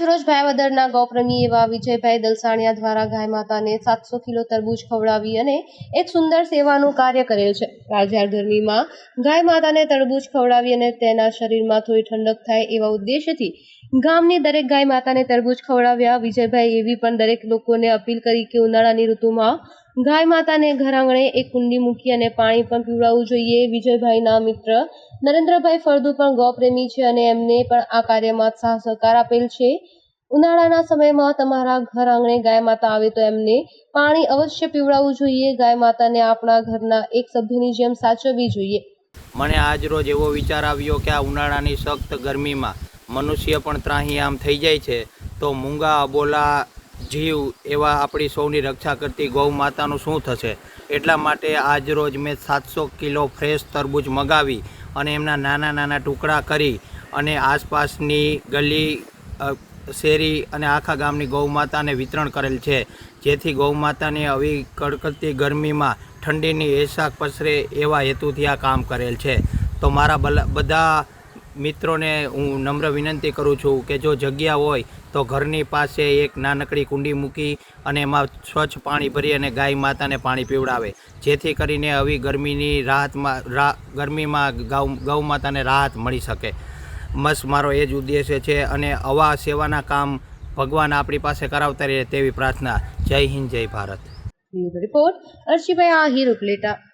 તેમજ ભાયાવદરના ગૌપ્રેમી એવા વિજયભાઈ દલસાણિયા દ્વારા ગાય માતાને સાતસો કિલો તરબૂચ ખવડાવી અને એક સુંદર સેવાનું કાર્ય કરેલ છે. કાળઝાળ ગરમીમાં ગાય માતાને તરબૂચ ખવડાવી અને તેના શરીરમાં થોડી ઠંડક થાય એવા ઉદ્દેશ્યથી ગામની દરેક ગાય માતાને તરબૂચ ખવડાવ્યા. વિજયભાઈ એવી પણ દરેક લોકોને અપીલ કરી કે ઉનાળાની ઋતુમાં ગાય માતાને ઘર આંગણે એક કુંડી મૂકી અને પાણી પણ પીવડાવવું જોઈએ. વિજયભાઈના મિત્ર નરેન્દ્રભાઈ ફળદુ પણ ગૌપ્રેમી છે અને એમને પણ આ કાર્યમાં સાહ સહકાર આપેલ છે. ઉનાળાના સમયમાં તમારા ઘર આંગણે ગાય માતા આવે તો એમને પાણી અવશ્ય પીવડાવવું જોઈએ. ગાય માતાને આપણા ઘરના એક સભ્યની જેમ સાચવવી જોઈએ. મને આજ રોજ એવો વિચાર આવ્યો કે આ ઉનાળાની સખ્ત ગરમીમાં મનુષ્ય પણ ત્રાહી આમ થઈ જાય છે, તો મૂંગા, અબોલા, જીવ એવા આપણી સૌની રક્ષા કરતી ગૌ માતાનું શું થશે? એટલા માટે આજ રોજ મેં સાતસો કિલો ફ્રેશ તરબૂચ મગાવી અને એમના નાના નાના ટુકડા કરી અને આસપાસની ગલી શેરી અને આખા ગામની ગૌમાતાને વિતરણ કરેલ છે. જેથી ગૌમાતાને આવી કડકડતી ગરમીમાં ઠંડીની એશાક પસરે એવા હેતુથી આ કામ કરેલ છે. તો મારા બધા મિત્રોને હું નમ્ર વિનંતી કરું છું કે જો જગ્યા હોય તો ઘરની પાસે એક નાનકડી કુંડી મૂકી અને એમાં સ્વચ્છ પાણી ભરી અને ગાય માતાને પાણી પીવડાવે. જેથી કરીને આવી ગરમીની રાહતમાં ગરમીમાં ગૌ ગૌ માતાને રાહત મળી શકે. બસ મારો એ જ ઉદ્દેશ્ય છે અને આવા સેવાના કામ ભગવાન આપણી પાસે કરાવતા રહે તેવી પ્રાર્થના. જય હિન્દ, જય ભારત. રિપોર્ટ અર્શીભાઈ આહિર ઉપલેટા.